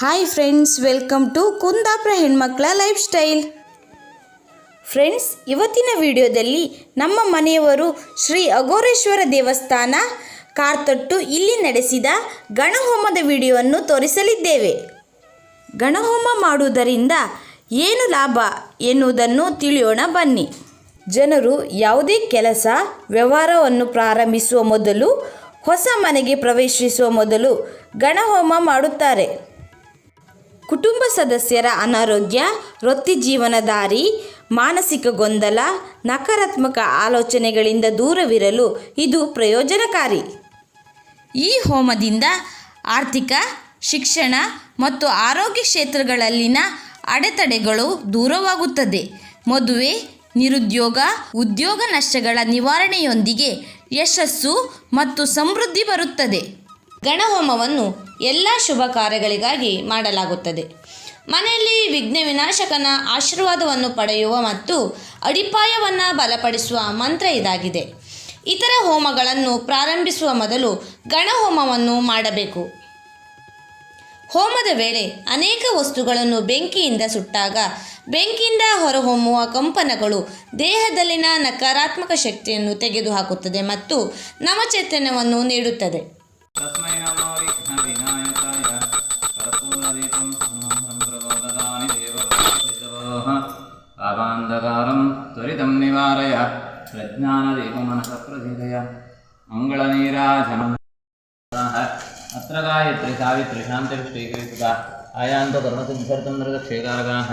Hi friends welcome to Kundapura ಹೆಣ್ಮಕ್ಳ life style friends ಇವತ್ತಿನ ವಿಡಿಯೋದಲ್ಲಿ ನಮ್ಮ ಮನೆಯವರು ಶ್ರೀ ಅಘೋರೇಶ್ವರ ದೇವಸ್ಥಾನ ಕಾರ್ತೊಟ್ಟು ಇಲ್ಲಿ ನಡೆಸಿದ ಗಣಹೋಮದ ವಿಡಿಯೋವನ್ನು ತೋರಿಸಲಿದ್ದೇವೆ. ಗಣಹೋಮ ಮಾಡುವುದರಿಂದ ಏನು ಲಾಭ ಎನ್ನುವುದನ್ನು ತಿಳಿಯೋಣ ಬನ್ನಿ. ಜನರು ಯಾವುದೇ ಕೆಲಸ, ವ್ಯವಹಾರವನ್ನು ಪ್ರಾರಂಭಿಸುವ ಮೊದಲು ಹೊಸ ಮನೆಗೆ ಪ್ರವೇಶಿಸುವ ಮೊದಲು ಗಣಹೋಮ ಮಾಡುತ್ತಾರೆ. ಕುಟುಂಬ ಸದಸ್ಯರ ಅನಾರೋಗ್ಯ, ವೃತ್ತಿ ಜೀವನದಾರಿ, ಮಾನಸಿಕ ಗೊಂದಲ, ನಕಾರಾತ್ಮಕ ಆಲೋಚನೆಗಳಿಂದ ದೂರವಿರಲು ಇದು ಪ್ರಯೋಜನಕಾರಿ. ಈ ಹೋಮದಿಂದ ಆರ್ಥಿಕ, ಶಿಕ್ಷಣ ಮತ್ತು ಆರೋಗ್ಯ ಕ್ಷೇತ್ರಗಳಲ್ಲಿನ ಅಡೆತಡೆಗಳು ದೂರವಾಗುತ್ತದೆ. ಮದುವೆ, ನಿರುದ್ಯೋಗ, ಉದ್ಯೋಗ ನಷ್ಟಗಳ ನಿವಾರಣೆಯೊಂದಿಗೆ ಯಶಸ್ಸು ಮತ್ತು ಸಮೃದ್ಧಿ ಬರುತ್ತದೆ. ಗಣಹೋಮವನ್ನು ಎಲ್ಲ ಶುಭ ಕಾರ್ಯಗಳಿಗಾಗಿ ಮಾಡಲಾಗುತ್ತದೆ. ಮನೆಯಲ್ಲಿ ವಿಘ್ನ ವಿನಾಶಕನ ಆಶೀರ್ವಾದವನ್ನು ಪಡೆಯುವ ಮತ್ತು ಅಡಿಪಾಯವನ್ನು ಬಲಪಡಿಸುವ ಮಂತ್ರ ಇದಾಗಿದೆ. ಇತರ ಹೋಮಗಳನ್ನು ಪ್ರಾರಂಭಿಸುವ ಮೊದಲು ಗಣಹೋಮವನ್ನು ಮಾಡಬೇಕು. ಹೋಮದ ವೇಳೆ ಅನೇಕ ವಸ್ತುಗಳನ್ನು ಬೆಂಕಿಯಿಂದ ಸುಟ್ಟಾಗ, ಬೆಂಕಿಯಿಂದ ಹೊರಹೊಮ್ಮುವ ಕಂಪನಗಳು ದೇಹದಲ್ಲಿನ ನಕಾರಾತ್ಮಕ ಶಕ್ತಿಯನ್ನು ತೆಗೆದುಹಾಕುತ್ತದೆ ಮತ್ತು ನವಚೈತನ್ಯವನ್ನು ನೀಡುತ್ತದೆ. तस्मै नमो विघ्नविनायकाय कर्पूरदीपं समहं प्रबोधदामि देवभक्तिसिद्धवोः पापान्धकारं त्वरितं निवारय प्रज्ञानदीपमनसः प्रसीदय मङ्गलनीराजनम् अत्र गायत्री सावित्री शान्तिष्ठीकृता आयान्तकर्मसिद्ध्यर्थं नृतक्षेकारकाः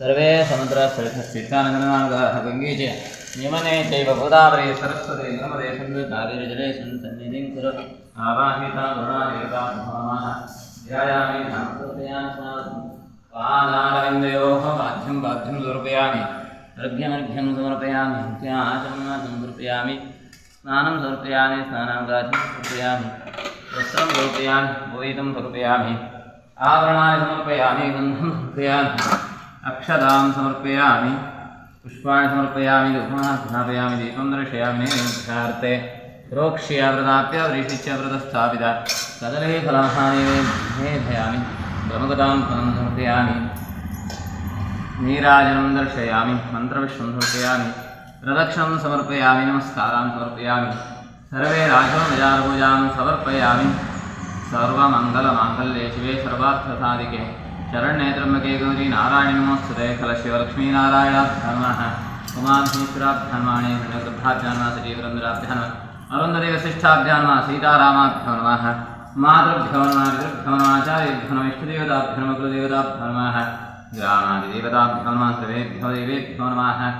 सर्वे समुद्रस्थलितस्थितानगरमार्गाः गङ्गे च यमने चैव गोदावरी सरस्वती नर्मदे सन्निधारे सन्निधिं कुरु आवाहिता गुणादेवता नमः ध्यायामि पादारविन्दयोः बाध्यं बाध्यं समर्पयामि अर्घ्यमर्घ्यं समर्पयामि नित्याचमनं समर्पयामि स्नानं समर्पयामि स्नानाङ्गाधिं समर्पयामि वस्त्रं समर्पयामि भूयितं समर्पयामि आभरणानि समर्पयामि गन्धं समर्पयामि अक्षतां समर्पयामि पुष्पाणि समर्पयामि दुग्मः स्नापयामि दीपं दर्शयामि नैवेद्यार्थे प्रोक्ष्य व्रताप्य व्रीषिच्य व्रतस्थापिता। कदले फलहानि मेधयामि प्रमुखतां फलं समर्पयामि। नीराजनं दर्शयामि मन्त्रविश्वं समर्पयामि। प्रदक्षिणं समर्पयामि नमस्कारान् समर्पयामि। सर्वे राघवविचारपूजां समर्पयामि। सर्वमङ्गलमाङ्गल्ये शिवे सर्वार्थसाधिके। शरण्ये त्र्यम्बके गौरी नारायणि नमोस्तुते सीतारामाभ्यो नमः। मातृभ्यो नमः, पितृभ्यो नमः, आचार्येभ्यो नमः, इष्टदेवताभ्यो नमः, कुलदेवताभ्यो नमः। ग्रामादिदेवताभ्यो नमः, सर्वेभ्यो देवेभ्यो नमः।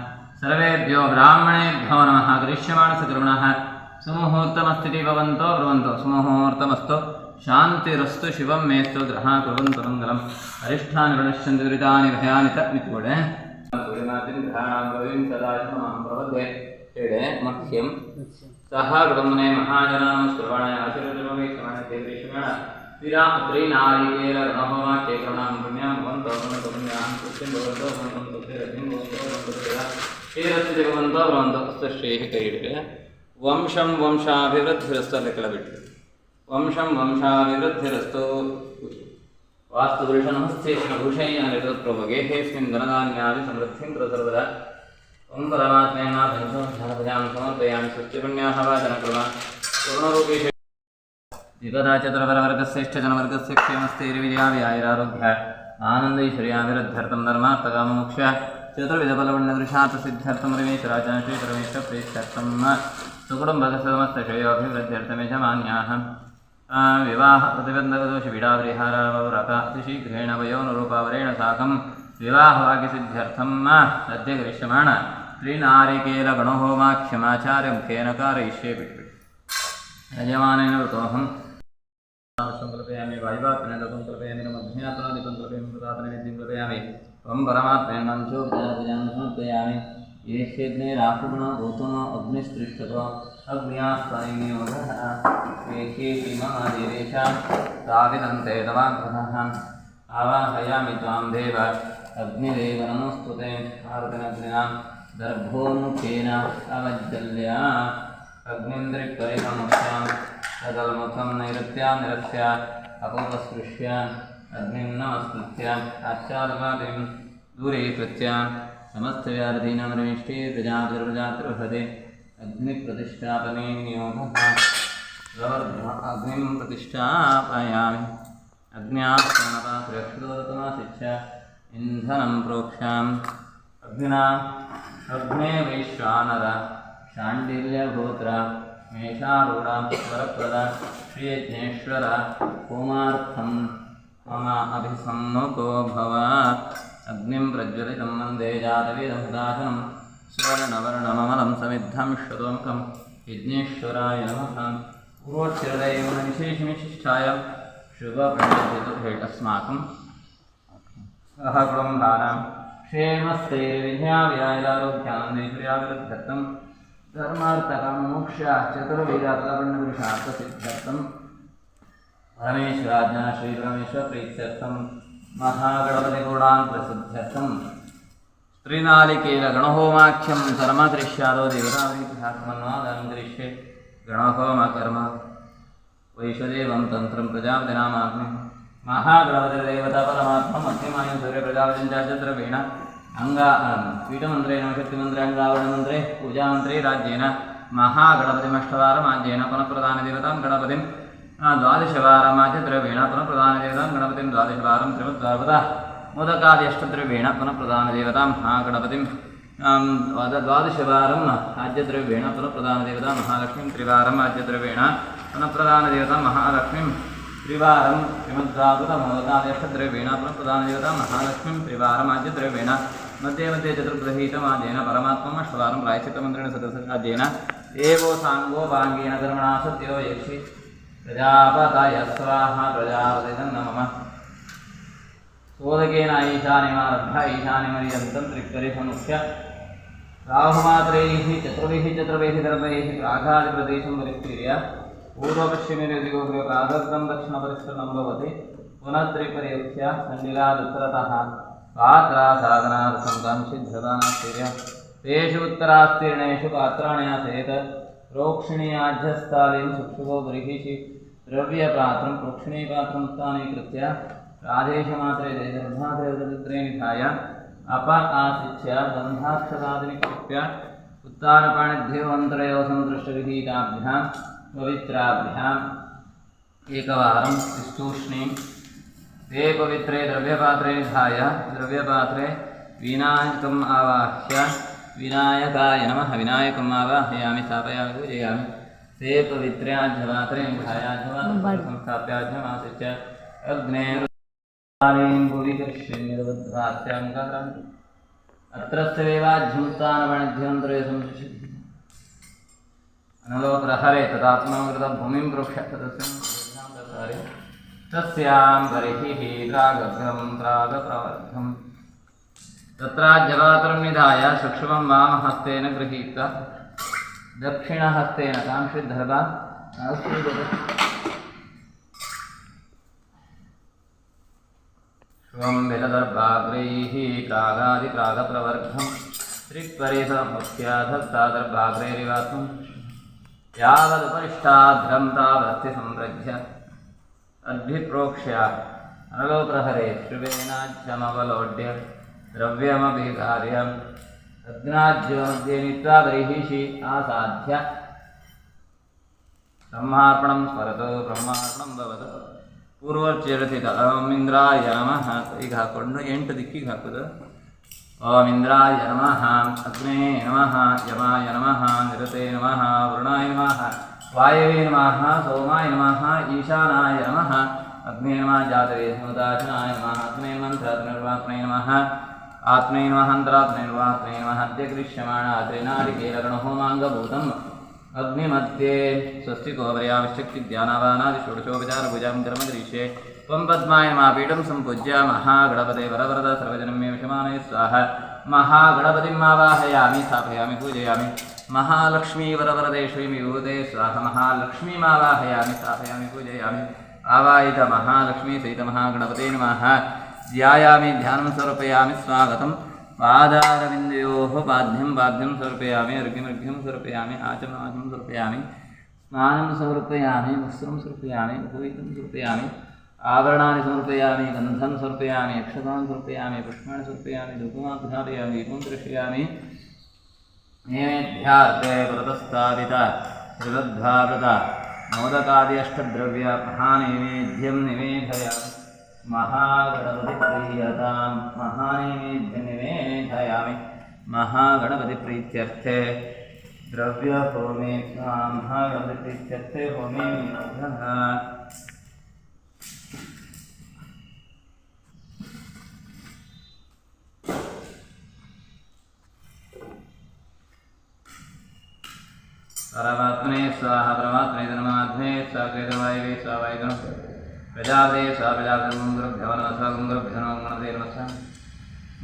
सर्वेभ्यो ब्राह्मणेभ्यो नमः करिष्यमाणसकर्मणः सुमुहूर्तमस्थिति भवन्तो ब्रुवन्तो, सुमुहूर्तमस्तु। ಶಾಂತಿರಸ್ತು ಶಿವಂ ಮೇಸ್ತು ಗ್ರಹ ಕುರುವಂತ ಮಂಗಲಂ ಅರಿಷ್ಠಾನಿ ಗಣಶ್ಯಂತ ದುರಿತಾನಿ ಭಯಾನಿ ತತ್ಮಿತೋಡೆ ಹೇಳೆ ಮಹ್ಯಂ ಸಹ ಗೃಹಮನೆ ಮಹಾಜನಾಮ ಶ್ರವಣ ಆಶೀರ್ವದಮೇ ಶ್ರವಣತೆ ಶ್ರವಣ ವಿರಾ ತ್ರಿನಾರಿಕೇಲ ಗಣಭವಾಕ್ಯ ಕರುಣಾಂ ಪುಣ್ಯಂ ಭವಂತೋ ಭವಂತೋ ಪುಣ್ಯಾಂ ಕೃಷ್ಣಂ ಭವಂತೋ ಭವಂತೋ ಶ್ರೀರತ್ನಿಂ ಭವಂತೋ ಭವಂತೋ ಶ್ರೀರತ್ನ ಭವಂತೋ ಭವಂತೋ ಅಸ್ತು ಶ್ರೇಯ ಕೈಯಿಡೆ ವಂಶಂ ವಂಶಾಭಿವೃದ್ಧಿರಸ್ತು ಅಲ್ಲಿ वंशं वंशाभिवृद्धिरस्तु वास्तुपुरुषनमस्तेष्णभूषैयानिकृतप्रभुगे हेऽस्मिन् धनधान्यादिसमृद्धिं प्रसर्वदा ॐ परमात्मेनाभजां समर्पयामि सत्यपुण्याः वाचनक्रम पूर्णरूपेषु युगदाचतुरवरवर्गश्रेष्ठजनवर्गस्य क्षेमस्थैर्विजयाव्यायरारोग्य आनन्दैश्वर्याभिवृद्ध्यर्थं धर्मार्थकाममोक्ष चतुर्विधबलवण्णदृशार्थसिद्ध्यर्थं रमेशराजाश्री परमेश्वरप्रेष्ठर्थं सुकुटुम्बकसमस्तशयोभिवृद्ध्यर्थमेषमान्याः వివాహ ప్రతిబంధకదోషవిడాపరిహారావవ్రతాతిశీఘ్రేణ వయోనురూపావరేణ సాకం వివాహవాక్యసిద్ध्यర్థం సద్య కరిష్యమాణ త్రినారికేలగణహోమాఖ్యమాచార్యముఖేన కారయిష్యే పిట్టు యజమానైన వృతోహం సంకల్పయామి వాయువాత్మేందం కల్పయామి నమ అజ్ఞాతాదికం కల్పయామి మృతాత్మవిద్యం కల్పయామి త్వం పరమాత్మేందంచో జ్ఞానజ్ఞానం సమర్పయామి ఏష్యగ్నే రాహుగుణ గౌతమ అగ్నిస్తిష్టతో अग्निस्पृष्ठतो अग्न्यास्तानियोगः एकेति महादेवेश ताविदन्ते तवाग्रहः आवाहयामि त्वां देव अग्निदेव नमोऽस्तु ते दर्भोन्मुखेन अवज्जल्या अग्निन्द्रिक्वरिकमुख्यां तदल्मुखं नैरत्यां निरस्य अपोपस्पृश्य अग्निं नमस्कृत्य आच्छादपादिं दूरीकृत्य समस्तव्याधीनामनिष्ठे प्रजातिर्प्रजातिर्हते अग्निप्रतिष्ठापने नियोगः प्रवर्ध अग्निं प्रतिष्ठापयामि अग्न्यास्तनपात्रक्षोदतमाशिच्छ इन्धनं प्रोक्षाम् अग्निना अग्ने वैश्वानर शाण्डिल्यभूत्र मेषारूढा वरप्रद श्रीयज्ञेश्वर होमार्थं मम अभिसन्नुतो भव अग्निं प्रज्वलितं वन्दे जातवेदमुदासनं सुवर्णवर्णममलं समिद्धं श्रुतोमुखं यज्ञेश्वराय नमः पूर्वोच्चरदैव विशेषविशिष्टाय शुभप्रणित अस्माकं सह कुटुम्बानां क्षेमस्थैर्विद्याव्यायदारोग्यानन्दैश्वर्याविरुद्धर्थं धर्मार्थकामोक्षाश्चतुर्वेदातलपण्डपुरुषार्थसिद्ध्यर्थं परमेश्वराज्ञा श्रीपरमेश्वरप्रीत्यर्थं महागणपतिगुणान् प्रसिद्ध्यर्थं త్రినాళికేల గణహోమాఖ్యం కర్మ దృశ్యాలో దేవతామన్వాదృశ్యే గణహోమ కర్మ వైషదేవం తంత్రం ప్రజాపతినామాగ్ని మహాగ్రవదేవత పరమాత్మ మధ్యమాయం సూర్య ప్రజాపతించాచద్రవేణ అంగా పీఠమంత్రే నమశక్తిమంత్రే అంగావరణమంత్రే పూజామంత్రే రాజ్యేన మహాగణపతిమష్టవారమాజ్యేన పునఃప్రధానదేవతాం గణపతిం ద్వాదశవారమాచ ద్రవేణ పునఃప్రధానదేవతాం గణపతిం ద్వాదశవారం త్రిమద్వారపద मोदकाद्यष्टद्रव्येण पुनः प्रधानदेवतां महागणपतिं आं द्वाद- द्वादशवारम् आद्यद्रव्येण पुनः प्रधानदेवता महालक्ष्मीं त्रिवारम् आद्यद्रव्येण पुनः प्रधानदेवता महालक्ष्मीं त्रिवारं श्रीमद्भागवतमोदकाद्यष्टद्रव्येण पुनः प्रधानदेवता महालक्ष्मीं त्रिवारम् आद्यद्रव्येण मध्ये मध्ये चतुर्ग्रहीतमाद्येन परमात्मम् अष्टवारं प्रायश्चित्तमन्त्रेण सदसकाद्येन एवो साङ्गोपाङ्गेन कर्मणा सत्यो यक्षि प्रजापतय स्वाहा प्रजापतितं नमः सोदकेन ईशान्यमारभ्य ईशान्यमर्यन्तं त्रिक्करिसमुख्य राहुमात्रैः चतुर्भिः चतुर्भिः दर्भैः प्राघादिप्रदेशं परिष्कीर्य पूर्वपश्चिमेदिगोग्रकादर्थं दक्षिणपरिष्करणं भवति। तेषु उत्तरास्तीर्णेषु पात्राणि आसेत्। प्रोक्षणीयाध्यस्थालीं सुक्षुभो बर्हिषि द्रव्यपात्रं राधेशमात्रे निधाय अप आशिच्य बन्धाक्षरादिनिकृत्य उत्तानपाणिभ्योऽन्तरयो सन्दृष्टविहीताभ्यां पवित्राभ्याम् एकवारं तिस्तूष्णीं ते पवित्रे द्रव्यपात्रे निधाय द्रव्यपात्रे विनायकम् आवाह्य विनायकाय नमः, विनायकम् आवाहयामि, स्थापयामि, पूजयामि। ते पवित्र्याध्यपात्रे निधायाध्यपात्रं संस्थाप्याध्यमासिच्य अग्ने ीङ्गुलिकर्ष्यन्यवद्धास्याङ्गकरम् अत्रस्य वेवाध्यमुत्तानवणध्यमन्त्रे संशिषिः अनलोकरहरे तदात्मकृतं भूमिं प्रोक्ष तदस्यां तस्यां बर्हिः प्रागभ्रं प्रागप्रवर्धं तत्राज्यपात्रं निधाय वामहस्तेन गृहीत्वा, दक्षिणहस्तेन त्वं विरदर्भाग्रैः तागादि प्रागप्रवर्धं यावदुपरिष्टाभ्रं धत्तादर्भाग्रैरिवासं यावदुपरिष्टाद्रं तावत् अनलोप्रहरे अद्भिप्रोक्ष्य द्रव्यमपि कार्यम् द्रव्यमभिधार्य अग्नाद्योद्य नित्वा ग्रैषि आसाध्य। ब्रह्मार्पणं स्मरतो ब्रह्मार्पणं भवतु। ಪೂರ್ವರ್ಚಿರತಿದ ಓಂ ಇಂದ್ರಾಯ ನಮಃ ಈಗ ಹಾಕೊಂಡು ಎಂಟು ದಿಕ್ಕಿಗೆ ಹಾಕೋದು ಓಂ ನಮಃ ಅಗ್ನೇ ನಮಃ ಯಮಾಯ ನಮಃ ನಿರತೆ ನಮಃ ವರುಣಾಯ ನಮಃ ವಾಯವೇ ನಮಃ ಸೋಮಾಯ ನಮಃ ಈಶಾನಾಯ ನಮಃ ಅಗ್ನೇ ನಮಃ ಜಾತರೆ ಸಮುದಾಶನಾಯ ನಮಃ ಅಗ್ನೇ ಮಂತ್ರ ಅಗ್ನಿರ್ವಾಪ್ನೇ ನಮಃ ಆತ್ಮೇ ನಮಃ ಅಂತರಾತ್ಮೇ ನಮಃ ಆತ್ಮೇ ನಮಃ ಅದ್ಯ ಕರಿಷ್ಯಮಾಣ ಅತ್ರಿನಾರಿಕೇಲಗಣಹೋಮಾಂಗಭೂತಂ अग्निमध्ये स्वस्तिकोपर्याविशक्तिध्यानावानादिषोडशोपचारभुजां कर्मदृश्ये त्वं पद्माय सम्पूज्य महागणपते वरवरद सर्वजनं मे विषमानय स्वाहा। महागणपतिं आवाहयामि, स्थापयामि, पूजयामि। महालक्ष्मी वरवरदेश्वी विभूते स्वाहा। महालक्ष्मीमावाहयामि स्थापयामि, पूजयामि। आवाहित महालक्ष्मी सहितमहागणपते नमः। ध्यायामि, ध्यानं समर्पयामि स्वागतं पादारविन्दयोः पाद्यं पाद्यं समर्पयामि, अर्घ्यमर्घ्यं समर्पयामि, आचमनाचमं समर्पयामि, स्नानं समर्पयामि, वस्त्रं समर्पयामि, उपवीतं समर्पयामि आभरणानि समर्पयामि, गन्धं समर्पयामि अक्षतान् समर्पयामि, पुष्पाणि समर्पयामि धूपमाध्यापयामि दीपं दर्शयामि। नैवेद्यार्थे व्रतस्थापित श्रीवद्भावृत मोदकादि महागणपतिप्रीयतां महागणपतिप्रीत्यर्थे द्रव्यहोमे महागणपतिप्रीत्यर्थे होमे विनियोगः परमात्मने स्वाहा परमात्मने धर्मात्मने स्वाकृतवायवे स्वावायुगुणं प्रजापते स्वा प्रजापतिं गुरुभ्यो नमः गुरुभ्यो नमः गणपते नमः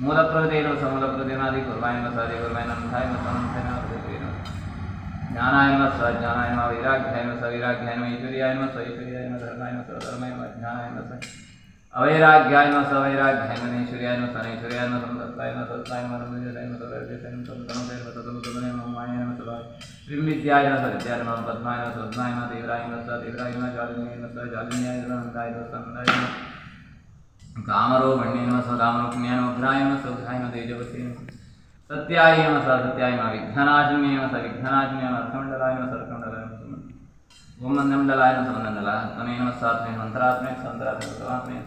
मूलप्रकृतेन समूलप्रकृतेनादि समूल वसादि कुर्वायं अन्धाय वसमन्थेन प्रकृतेन ज्ञानाय न स्वज्ञानाय न वैराग्याय न सवैराग्याय न ऐश्वर्याय न स्वैश्वर्याय न धर्माय न स्वधर्माय न ज्ञानाय न अवैराग्याय न सवैराग्याय न ऐश्वर्याय न सनैश्वर्याय न संसत्ताय न सत्ताय न संविजयाय न सवर्जयाय न संतनुदय न सतनुदय न उमाय न सवाय कामरो वण्य नम स्वकामरुक्ण्या नम उग्राय नम सौघ्राय नम तेजवसी सत्याय नम स सत्याय नम विघ्नाजन्य नम स विघ्नाजन्य नम अर्थमंडलाय नम सर्कमंडलाय नम ओम मंदमंडलाय नम समंडलाय तमे नम सात्मे मंत्रात्मे संतरात्मे सर्वात्मे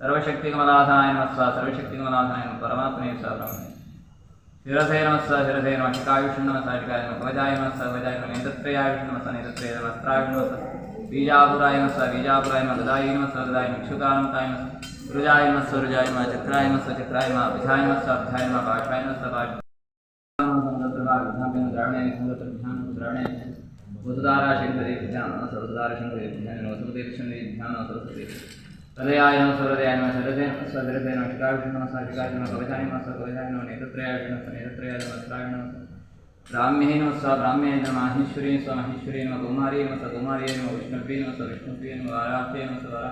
सर्वशक्ति कमलाधाय नम सर्वशक्ति कमलाधाय नम परमात्मे सर्वमे शिरसे नम शिरसे नम शिकायुष नम सा शिकाय कवजाय नम कवजाय नम नेत्रत्रयायुष नम स नेत्रत्रय नम अस्त्रायुष बीजापुराय मस्व बीजापुराय मदाय मस्व गदाय भिक्षुकानुताय मस्व रुजाय मस्व रुजाय म चक्राय मस्व चक्राय वसुधारा शंकरे ध्यान सरसुधारा शंकरे ध्यान वसुपते शंकरे ध्यान सरस्वती हृदयाय नम सहृदयाय नम नम शिकाभिषण नम सहिकाभिषण कविताय नम सकविताय नम ब्राह्म्येन स ब्राह्म्येन माहेश्वरीन स माहेश्वरीन व कुमारीन स कुमारीन व विष्णुपीन स विष्णुपीन व वाराह्येन स वरा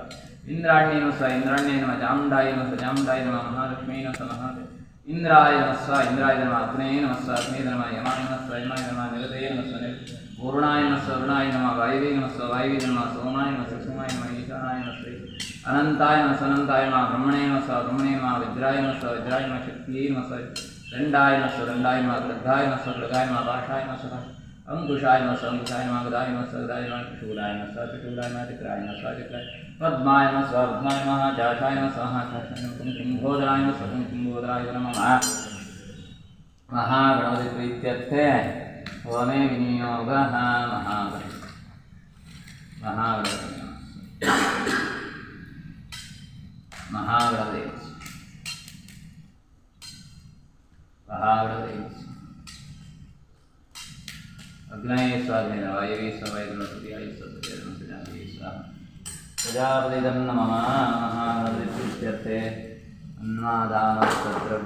इंद्राण्येन स इंद्राण्येन व नम स नम व महालक्ष्मीन स महालक्ष्मी इंद्राय नम नमः इंद्राय नम अग्नेय नम स अग्नेय नम यमाय नम स यमाय नमः निरतये नमः स वरुणाय नमः वरुणाय नम वायवे नम स वायवे नम सोमाय नम सुषमाय नम ईशानाय नम नमः अनंताय नम सनंताय नम ब्रह्मणे नम स ब्रह्मणे नमः वज्राय नमः स नम शक्ति नम नमः दंडाय न सुदंडाय न वृद्धाय न सुलगाय न बाषाय न सुधा अंकुशाय न संकुशाय न गदाय न सगदाय न त्रिशूलाय न सत्रिशूलाय न चित्राय न सचित्राय पद्माय न स्वाध्याय न जाषाय न सहाशाय न कुंभोदराय न सकुं कुंभोदराय नम वने विनियोगः महागणपति। महागणपति। प्रजापतिदं नमः महानदित्युच्यते अन्नादानस्तत्र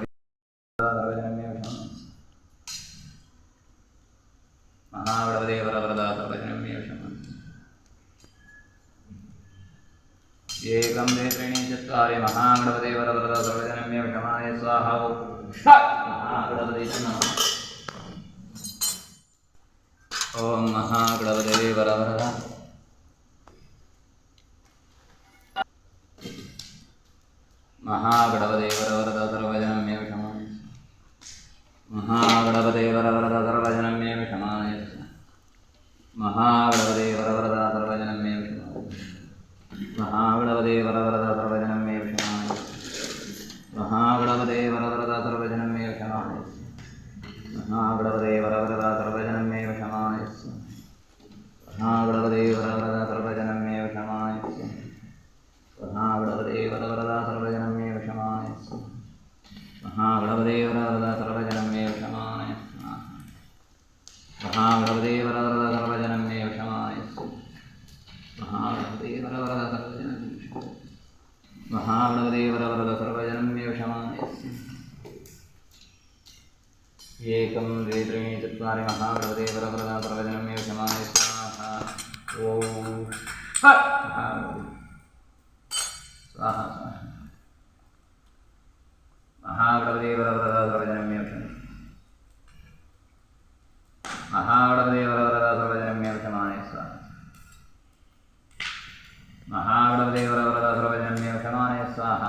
महावरदेवरवरदा सर्वजनमेषम् एकं नेत्रिणी चत्वारि महागणपदेवरवरदा सर्वजनमेषमाय स्वाहा महागणपति नमः ಓಂ ಮಹಾಗಣಪತಿ ವರವರ ಮಹಾಗಣಪದೇವರವರದ ಸರ್ವಜನಮೇ ವಿಷಮಾಯ ಮಹಾಗಣಪದೇವರವರದ ಸರ್ವಜನಮೇ ವಿಷಮಾಯ ಮಹಾಗಣಪ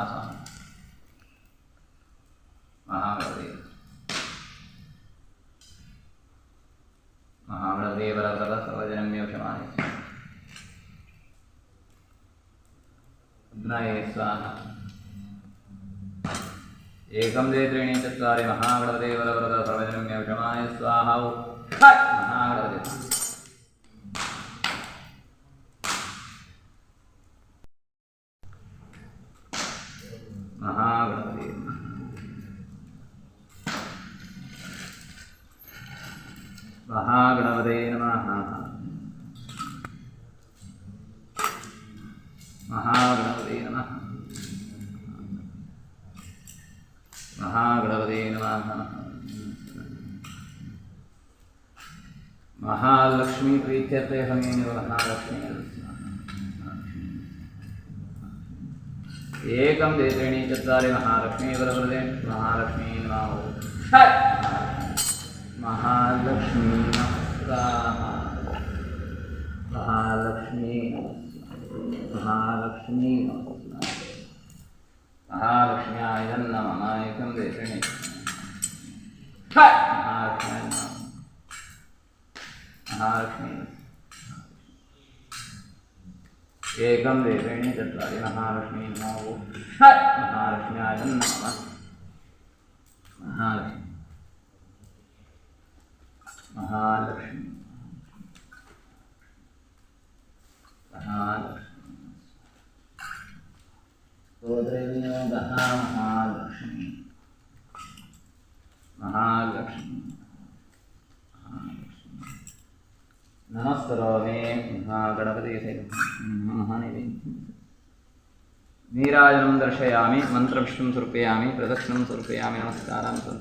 మహాస్వామి మహాబలదేవ మహాబలదేవల సభ సర్వజనమ్యోషమాని అగ్నాయే స్వాహ ఏకం దే త్రీణి చత్వారి మహాగణపదేవల వ్రత సర్వజనమ్యోషమాయ స్వాహ మహాగణపదేవ महागणपते नमः। महागणपते नमः। महागणपते नमः। महालक्ष्मी प्रीत्यर्थे हमेन महालक्ष्मी एकं द्वे त्रीणि चत्वारि महालक्ष्मी वरवरदे महालक्ष्मी नमः महालक्ष्मी महालक्ष्मी महालक्ष्मी महालक्ष्म्याय नमः। एकं द्वे महालक्ष्म्याय महालक्ष्मी। एकं द्वे चत्वारि। महालक्ष्मी नमो। महालक्ष्म्याय नमः। महालक्ष्मी। महालक्ष्मी महालक्ष्मी स्तोत्रविनियोगः महालक्ष्मी महालक्ष्मी नमस्करोमि महागणपति महानिवेद्यं नीराजनं दर्शयामि मन्त्रपुष्पं समर्पयामि प्रदक्षिणं समर्पयामि नमस्कारान् सम्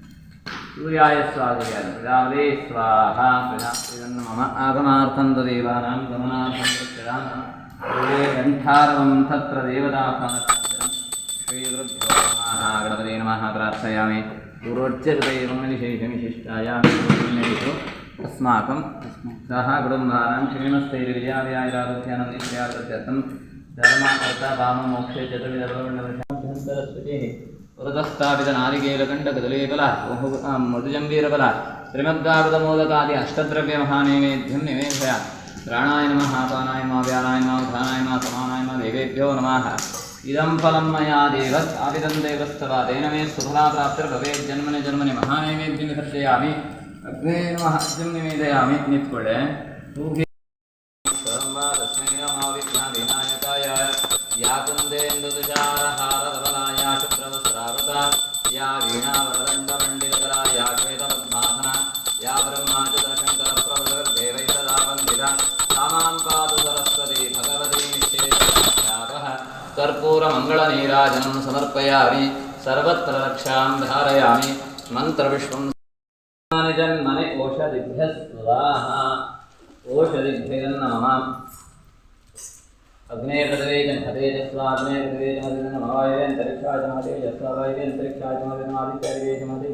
प्रजापते स्वाहा प्रजापतिरन्न मम आगमार्थं तदेवानां गमनार्थं तत्प्रदानं पूरे कण्ठारवं तत्र देवतापात्रं श्रीगुरुभ्यो नमः गणपते नमः प्रार्थयामि पूर्वोच्चरिते विशेषविशिष्टायां अस्माकं सह कुटुम्बानां श्रीमस्तैर्विजयाव्यायरारोग्यानन्दीत्यार्थं धर्म अर्थ काम मोक्षे चतुर्विधर्वण्डवशाभ्यन्तरस्पतिः पुरतस्थापितनारिकेलकण्ठकदलीफल मधुजम्बीरफल श्रीमद्गावृतमोदकादि अष्टद्रव्यमहानैवेद्यं निवेशय प्राणाय नमः पानाय नमः व्यानाय नमः उधानाय नमः समानाय नमः देवेभ्यो नमः इदं फलं मया देव स्थापितं देवस्तवा तेन मे सुफला प्राप्तिर्भवेत् जन्मनि जन्मनि महानैवेद्यं निवर्जयामि अग्ने नमः अद्यं निवेदयामि नित्पडे या वीणावरदण्डमण्डितकरा या श्वेतपद्मासना, या वन्दिता तामां पातु सरस्वती भगवती कर्पूरमङ्गलनीराजनं समर्पयामि, सर्वत्र रक्षां धारयामि, मन्त्रविश्वं जन्मने ओषधिभ्यः स्वाहा ओषधिभ्यः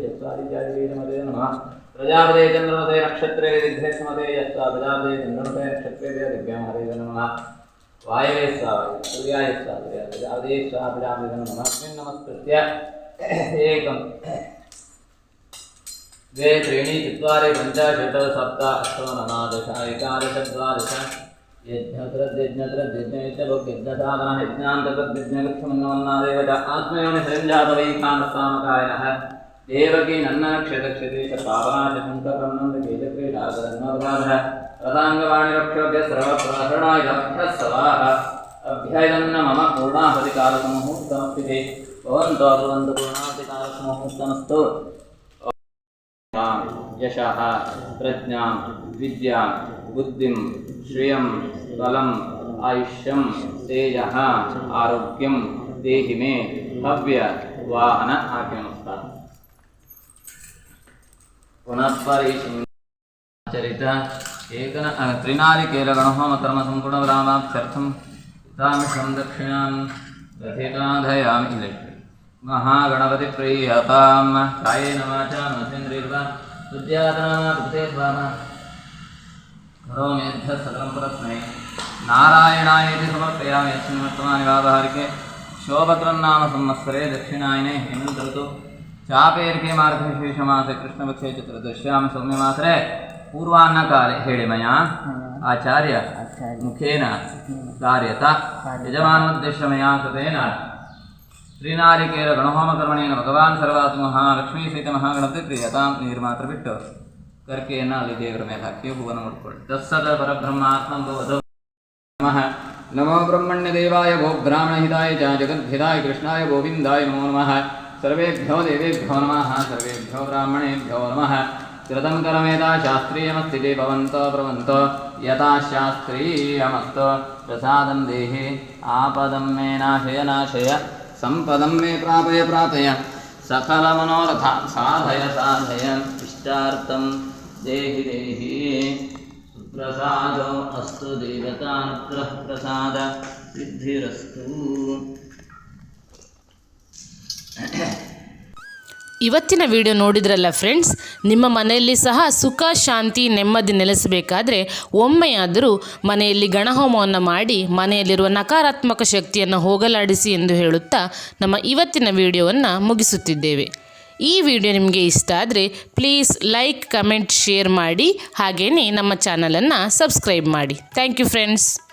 जस्वादित्यादिवे जमते नमः प्रजापते चन्द्रमते नक्षत्रे दिग्धे स्मते यस्वा प्रजापते चन्द्रमते नक्षत्रे दिव्यां हरे नमः वायवे स्वाहा सूर्याय स्वाहा सूर्याय प्रजापते स्वाहा प्रजापते नमः अस्मिन् नमस्कृत्य एकं द्वे त्रीणि चत्वारि पञ्च षट् सप्त अष्ट नव दश एकादश द्वादश आत्मयोनिसञ्जातवैकान्तसामकायः देवकी शङ्करन्नन्दकेतक्रीडागरन्नवगाधः रथाङ्गवाणिरक्षोभ्य अभ्ययन्न मम पूर्णाहतिकालसमुहूर्तमस्ति भवन्तो भवन्तु पूर्णाहतिकालसमुहूर्तमस्तु यशः प्रज्ञां विद्यां बुद्धिं, श्रियं, बलम्, आयुष्यं, तेजः, आरोग्यं, देहि मे, भव्य, वाहन आज्ञनमस्कार पुनः परिचरित एकन त्रिनारिकेलगणहोम कर्म सम्पूर्णविरामाप्त्यर्थं तामिषं दक्षिणां विद्यातनामा कृते करोम्यद्ध सकलं परस्मै नारायणायेति समर्पयामि यस्मिन् वर्तमानि व्यावहारिके शोभकृन्नाम संवत्सरे दक्षिणायने हेमन्त ऋतु चापेर्के मार्गशीर्षमासे कृष्णपक्षे चतुर्दश्यां सौम्यमासरे पूर्वाह्नकाले ಹೇಳಿ ಮಯ ಆಚಾರ್ಯ ಮುಖೇನ ಕಾರ್ಯತ ಯಜಮಾನೋದ್ದೇಶ ಮಯಾ ಕೃತೇನ ಶ್ರೀನಾರಿಕೇರ ಗಣಹೋಮಕರ್ಮಣೇನ ಭಗವಾನ್ ಸರ್ವಾತ್ಮಃ ಲಕ್ಷ್ಮೀ ಸಹಿತ ಮಹಾಗಣಪತಿ ಪ್ರಿಯತಾಂ ನೀರು ಮಾತ್ರ ಬಿಟ್ಟು ಕರ್ಕೆಯನ್ನು ಅಲ್ಲಿ ದೇವರ ಮೇಲೆ ಹಾಕಿ ಹೂವನ್ನು ಮುಡ್ಕೊಳ್ಳಿ ತತ್ಸದ ಪರಬ್ರಹ್ಮಾತ್ಮಂ ಭವತು नमः नमो ब्रह्मण्यदेवाय भो ब्राह्मणहिताय च जगद्धिताय कृष्णाय गोविन्दाय नमो नमः सर्वेभ्यो देवेभ्यो नमः सर्वेभ्यो ब्राह्मणेभ्यो नमः कृतं करमेता शास्त्रीयमस्ति ते भवन्तो ब्रवन्तो यथा शास्त्रीयमस्तु प्रसादं देहि आपदं मे नाशय नाशय सम्पदं मे प्रापय प्रापय सकलमनोरथा साधय साधय इष्टार्थं देहि देहि सुप्रसादो अस्तु देवतानुग्रह प्रसाद सिद्धिरस्तु ಇವತ್ತಿನ ವಿಡಿಯೋ ನೋಡಿದ್ರಲ್ಲ ಫ್ರೆಂಡ್ಸ್ ನಿಮ್ಮ ಮನೆಯಲ್ಲಿ ಸಹ ಸುಖ ಶಾಂತಿ ನೆಮ್ಮದಿ ನೆಲೆಸಬೇಕಾದ್ರೆ ಒಮ್ಮೆಯಾದರೂ ಮನೆಯಲ್ಲಿ ಗಣಹೋಮವನ್ನು ಮಾಡಿ ಮನೆಯಲ್ಲಿರುವ ನಕಾರಾತ್ಮಕ ಶಕ್ತಿಯನ್ನು ಹೋಗಲಾಡಿಸಿ ಎಂದು ಹೇಳುತ್ತಾ ನಮ್ಮ ಇವತ್ತಿನ ವಿಡಿಯೋವನ್ನು ಮುಗಿಸುತ್ತಿದ್ದೇವೆ ಈ ವಿಡಿಯೋ ನಿಮಗೆ ಇಷ್ಟ ಆದರೆ ಪ್ಲೀಸ್ ಲೈಕ್ ಕಮೆಂಟ್ ಶೇರ್ ಮಾಡಿ ಹಾಗೆಯೇ ನಮ್ಮ ಚಾನಲನ್ನು ಸಬ್ಸ್ಕ್ರೈಬ್ ಮಾಡಿ. Thank you friends